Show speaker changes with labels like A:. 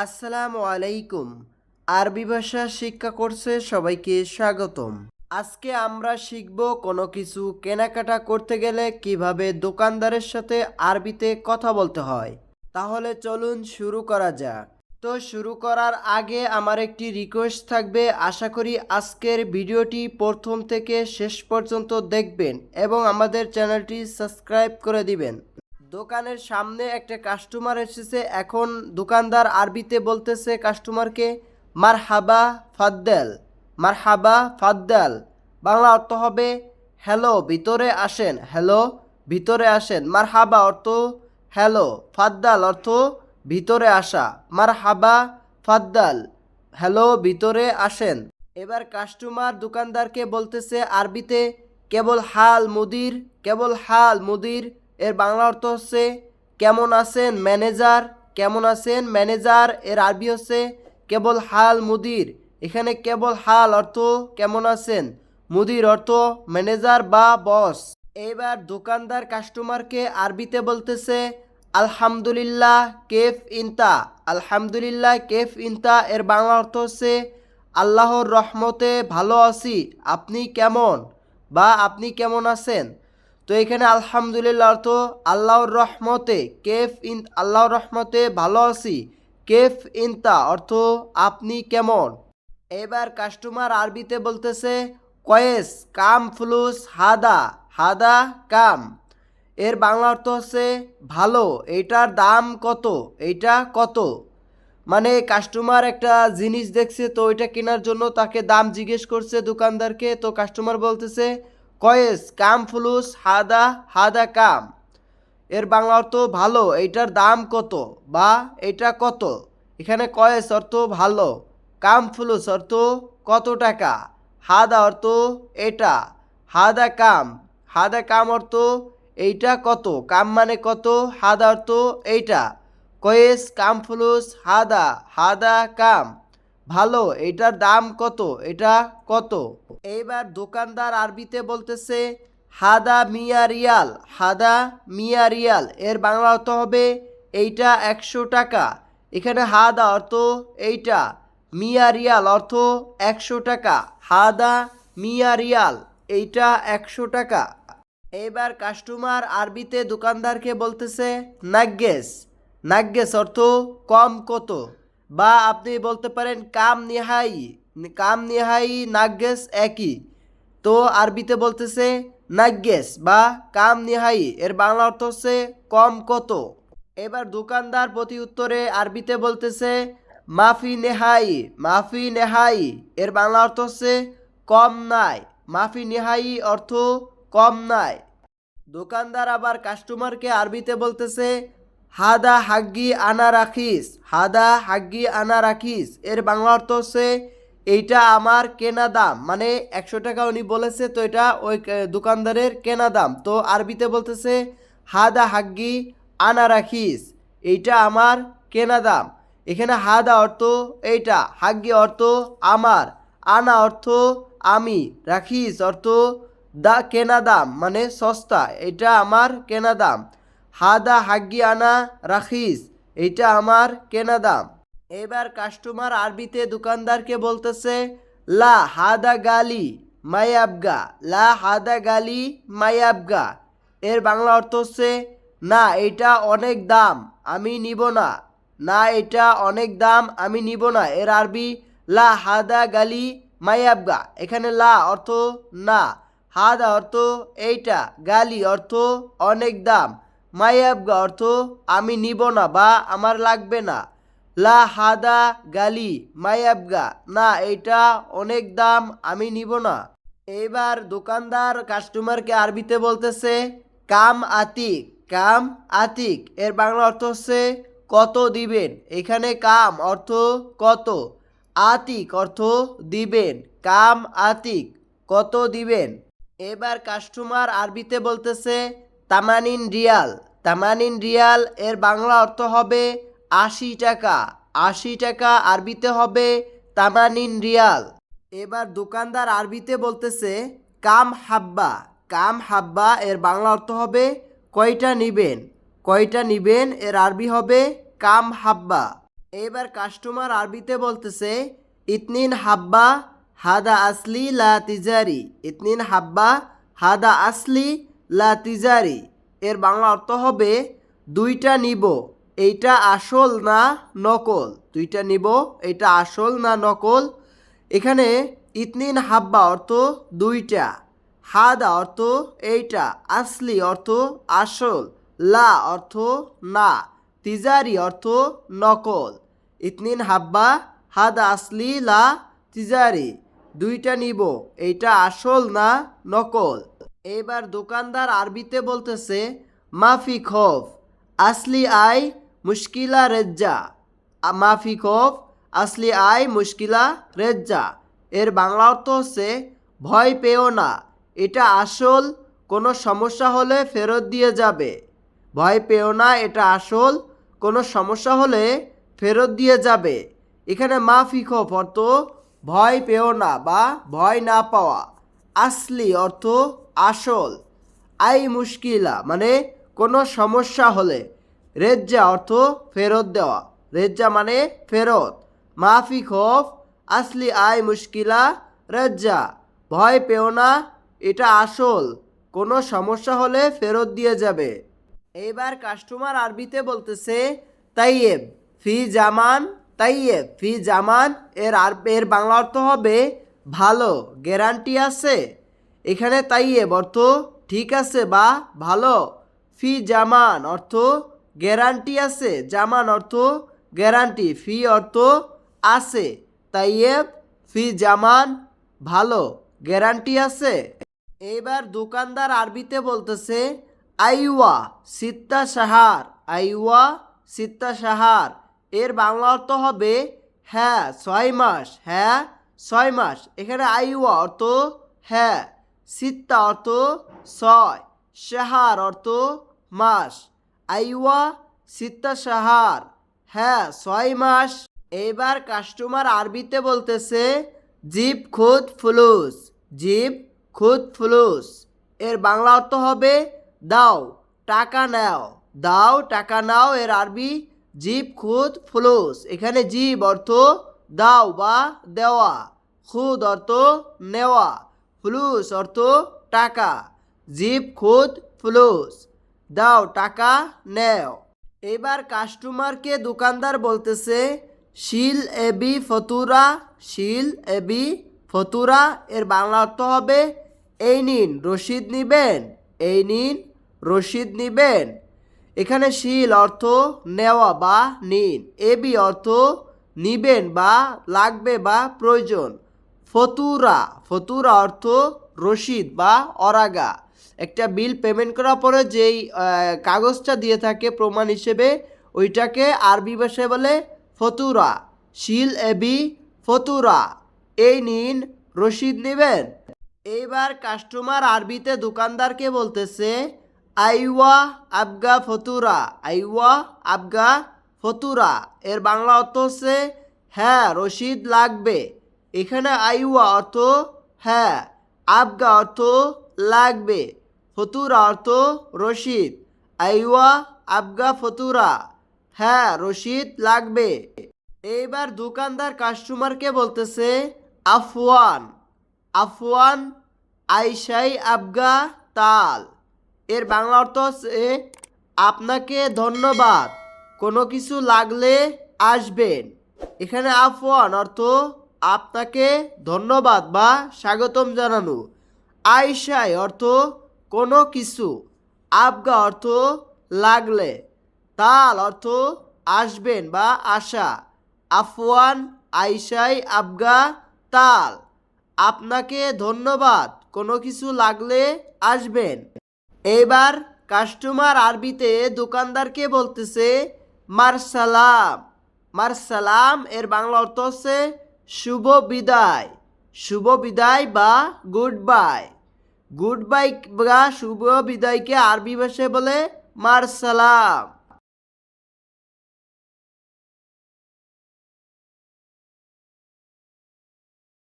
A: আসসালামু আলাইকুম। আরবি ভাষা শিক্ষা কোর্সে সবাইকে স্বাগতম। আজকে আমরা শিখব কোনো কিছু কেনাকাটা করতে গেলে কীভাবে দোকানদারের সাথে আরবিতে কথা বলতে হয়। তাহলে চলুন শুরু করা যাক। তো শুরু করার আগে আমার একটি রিকোয়েস্ট থাকবে। আশা করি আজকের ভিডিওটি প্রথম থেকে শেষ পর্যন্ত দেখবেন এবং আমাদের চ্যানেলটি সাবস্ক্রাইব করে দিবেন। দোকানের সামনে একটা কাস্টমার এসেছে। এখন দোকানদার আরবিতে বলতেছে কাস্টমারকে মার হাবা ফাদ্দাল মার হাবা ফাদ্দাল। বাংলা অর্থ হবে, হ্যালো, ভিতরে আসেন। হ্যালো, ভিতরে আসেন। মার হাবা অর্থ, হ্যালো, ফাদ্দাল অর্থ, ভিতরে আসা। মার হাবা ফাদ্দাল, হ্যালো, ভিতরে আসেন। এবার কাস্টমার দোকানদারকে বলতেছে আরবিতে, কেবল হাল মুদির, কেবল হাল মুদির। এর বাংলা অর্থ হচ্ছে, কেমন আছেন ম্যানেজার? কেমন আছেন ম্যানেজার? এর আরবি হচ্ছে, কেবল হাল মুদির। এখানে কেবল হাল অর্থ, কেমন আছেন? মুদির অর্থ, ম্যানেজার বা বস। এবার দোকানদার কাস্টমারকে আরবিতে বলতেছে, আলহামদুলিল্লাহ, কেফ ইনতা। আলহামদুলিল্লাহ, কেফ ইনতা। এর বাংলা অর্থ হচ্ছে, আল্লাহর রহমতে ভালো আছি, আপনি কেমন? বা, আপনি কেমন আছেন? তো এখানে আলহামদুলিল্লাহ অর্থ আল্লাহর রহমতে, কেফ ইন, আল্লাহর রহমতে ভালো আছি। কেফ ইনতা অর্থ আপনি কেমন? এবার কাস্টমার আরবিতে বলতেছে, কয়েস, কাম ফ্লুস, হাদা হাদা, কাম। এর বাংলা অর্থ হচ্ছে ভালো এটার দাম কত, এইটা কত। মানে কাস্টমার একটা জিনিস দেখছে, তো ওইটা কেনার জন্য তাকে দাম জিজ্ঞেস করছে দোকানদারকে, তো কাস্টমার বলতেছে কয়েস, কাম ফুলুস, হাদা হাদা কাম। এর বাংলা অর্থ ভালো, এইটার দাম কত বা এটা কত? এখানে কয়েস অর্থ ভালো, কাম ফুলুস অর্থ কত টাকা? হাদা অর্থ এটা, হাদা কাম। হাদা কাম অর্থ এইটা কত, কাম মানে কত, হাদা অর্থ এইটা। কয়েস, কাম ফুলুস, হাদা হাদা কাম। ভালো, এটার দাম কত? এটা কত? এইবার দোকানদার আরবিতে বলতেছে, হাদা মিয়া রিয়াল, হাদা মিয়া রিয়াল। এর বাংলা অর্থ হবে, এইটা একশো টাকা। এখানে হাদা অর্থ এইটা, মিয়া রিয়াল অর্থ একশো টাকা। হাদা মিয়া রিয়াল, এইটা একশো টাকা। এবার কাস্টমার আরবিতে দোকানদারকে বলতেছে, নাগ্গেস। নাগ্গেস অর্থ, কম কত? বা আপনি বলতে পারেন কাম নিহাই কাম নিহাই নাগ্গেস একই। তো আরবিতে বলতেছে নাগ্গেস বা কাম নিহাই, এর বাংলা অর্থ হচ্ছে কম কত। এবার দোকানদার প্রতি উত্তরে আরবিতে বলতেছে মাফি নেহাই মাফি নেহাই, এর বাংলা অর্থ হচ্ছে কম নাই। মাফি নেহাই অর্থ কম নাই। দোকানদার আবার কাস্টমারকে আরবিতে বলতেছে হাদা হাগ্গি আনা রাখিস হাদা হাগ্গি আনা রাখিস এর বাংলা অর্থ হচ্ছে, এইটা আমার কেনা দাম। মানে একশো টাকা উনি বলেছে, তো এটা ওই দোকানদারের কেনা দাম। তো আরবিতে বলতেছে, হাদা হাগ্গি আনা রাখিস এইটা আমার কেনা দাম। এখানে হাদা অর্থ এইটা, হাগ্গি অর্থ আমার, আনা অর্থ আমি, রাখিস অর্থ দা, কেনা দাম মানে সস্তা এটা আমার কেনা দাম। হাদা হাগি আনা রাখিস এটা আমার কেনা দাম। এবার কাস্টমার আরবিতে দোকানদারকে বলতেছে, লা হাদা গালি মায়াবগা, লা হাদা গালি মায়াবগা। এর বাংলা অর্থ হচ্ছে, না এটা অনেক দাম, আমি নিব না। না এটা অনেক দাম, আমি নিব না। এর আরবি, লা হাদা গালি মায়াবগা। এখানে লা অর্থ না, হাদা অর্থ এইটা, গালি অর্থ অনেক দাম। মায়াবগা অর্থ আমি নিব না বা আমার লাগবে না। লা হাদা গালি, মাই মায়াবগা না এটা অনেক দাম, আমি নিব না। এইবার দোকানদার কাস্টমারকে আরবিতে বলতেছে, কাম আতিক কাম আতিক। এর বাংলা অর্থ হচ্ছে, কত দিবেন? এখানে কাম অর্থ কত? আতিক অর্থ দিবেন। কাম আতিক, কত দিবেন? এবার কাস্টমার আরবিতে বলতেছে তামানিন রিয়াল। তামানিন রিয়াল, এর বাংলা অর্থ হবে আশি টাকা। আশি টাকা আরবিতে হবে তামানিন রিয়াল। এবার দোকানদার আরবিতে বলতেছে, কাম হাব্বা। কাম হাব্বা, এর বাংলা অর্থ হবে কয়টা নিবেন? কয়টা নিবেন? এর আরবি হবে কাম হাব্বা। এবার কাস্টমার আরবিতে বলতেছে, ইতনিন হাব্বা হাদা আসলি লা তিজারি। ইতনিন হাব্বা হাদা আসলি লা তিজারি। এর বাংলা অর্থ হবে, দুইটা নিব, এইটা আসল না নকল। দুইটা নিব, এইটা আসল না নকল। এখানে ইতনিন হাব্বা অর্থ, দুইটা। হাদা অর্থ, এইটা। আসলি অর্থ, আসল। লা অর্থ, না। তিজারি অর্থ, নকল। ইতনিন হাব্বা, হাদা আসলি লা তিজারি। দুইটা নিব, এইটা আসল না নকল। এবার দোকানদার আরবিতে বলতেছে, মাফি খফ, আসলি আই মুশকিলা রেজ্জা। মাফি খফ, আসলি আই মুশকিলা রেজ্জা। এর বাংলা অর্থ হচ্ছে, ভয় পেও না, এটা আসল, কোনো সমস্যা হলে ফেরত দিয়ে যাবে। ভয় পেও না, এটা আসল, কোনো সমস্যা হলে ফেরত দিয়ে যাবে। এখানে মাফি খফ অর্থ, ভয় পেও না বা ভয় না পাওয়া। আসলি অর্থ আসল। আই মুশকিলা মানে কোনো সমস্যা হলে। রেজ্জা অর্থ ফেরত দেওয়া। রেজ্জা মানে ফেরত। মাফি খফ, আসলি আই মুশকিলা, রেজ্জা। ভয় পেও না, এটা আসল। কোনো সমস্যা হলে ফেরত দিয়ে যাবে। এইবার কাস্টমার আরবিতে বলতেছে, তাইয়েব, ফি জামান, তাইয়েব, ফি জামান। এর আর, এর বাংলা অর্থ হবে, ভালো, গ্যারান্টি আছে। এখানে তাইয়েব অর্থ ঠিক আছে বা ভালো। ফি জামান অর্থ গ্যারান্টি আছে। জামান অর্থ গ্যারান্টি ফি অর্থ আছে। তাইয়েব ফি জামান ভালো গ্যারান্টি আছে। এইবার দোকানদার আরবিতে বলতেছে, আইওয়া সিত্তা সাহার, আইওয়া সিত্তা সাহার। এর বাংলা অর্থ হবে হ্যাঁ ছয় মাস হ্যাঁ ছয় মাস। এখানে আইওয়া অর্থ হ্যাঁ। সিত্তা অর্থ ছয় সাহার অর্থ মাস। আইওয়া সিত্তা সাহার হ্যাঁ ছয় মাস। এবার কাস্টমার আরবিতে বলতেছে, জিপ খুদ ফুলুস, জিপ খুদ ফুলুস। এর বাংলা অর্থ হবে, দাও, টাকা নাও। দাও, টাকা নাও, এর আরবি, জিপ খুদ ফুলুস। এখানে জিব অর্থ দাও বা দেওয়া। খুদ অর্থ নেওয়া। ফুলুস অর্থ টাকা। জিপ খুদ, ফুলুস। দাও, টাকা নেও। এবার কাস্টমারকে দোকানদার বলতেছে, শিল এবি ফতুরা, শিল এবি ফতুরা, এর বাংলা অর্থ হবে, এই নিন, রসিদ নিবেন, এই নিন, রসিদ নিবেন। এখানে শিল অর্থ নেওয়া বা নিন, এবি অর্থ নিবেন বা লাগবে বা প্রয়োজন। ফতুরা ফতুরা অর্থ রসিদ বা অরাগা। একটা বিল পেমেন্ট করার পরে যেই কাগজটা দিয়ে থাকে প্রমাণ হিসেবে, ওইটাকে আরবি ভাষায় বলে ফতুরা। শিল এবি ফতুরা। এই নিন রসিদ নেবেন। এইবার কাস্টমার আরবিতে দোকানদারকে বলতেছে, আইওয়া আবগা ফতুরা, আইওয়া আবগা ফতুরা। এর বাংলা অর্থ হচ্ছে হ্যাঁ রসিদ লাগবে। এখানে আইওয়া অর্থ হ্যাঁ আবগা অর্থ লাগবে, ফতুরা অর্থ রশিদ। আইওয়া, আবগা, ফতুরা হ্যাঁ রশিদ লাগবে। এইবার দোকানদার কাস্টমারকে বলতেছে, আফওয়ান আফওয়ান আইসাই আবগা তাল। এর বাংলা অর্থ হচ্ছে, আপনাকে ধন্যবাদ, কোনো কিছু লাগলে আসবেন। এখানে আফওয়ান অর্থ আপনাকে ধন্যবাদ বা স্বাগতম জানানো। আইসাই অর্থ কোনো কিছু, আবগা অর্থ লাগলে। তাল অর্থ আসবেন বা আশা আফওয়ান, আইসাই, আবগা, তাল। আপনাকে ধন্যবাদ, কোনো কিছু লাগলে আসবেন। এবার কাস্টমার আরবিতে দোকানদারকে বলতেছে, মারসালাম। মারসালাম, এর বাংলা অর্থ হচ্ছে শুভ বিদায়। শুভ বিদায় বা গুড বাই। গুড বাই বা শুভ বিদায়কে আরবি ভাষায় বলে মারসালাম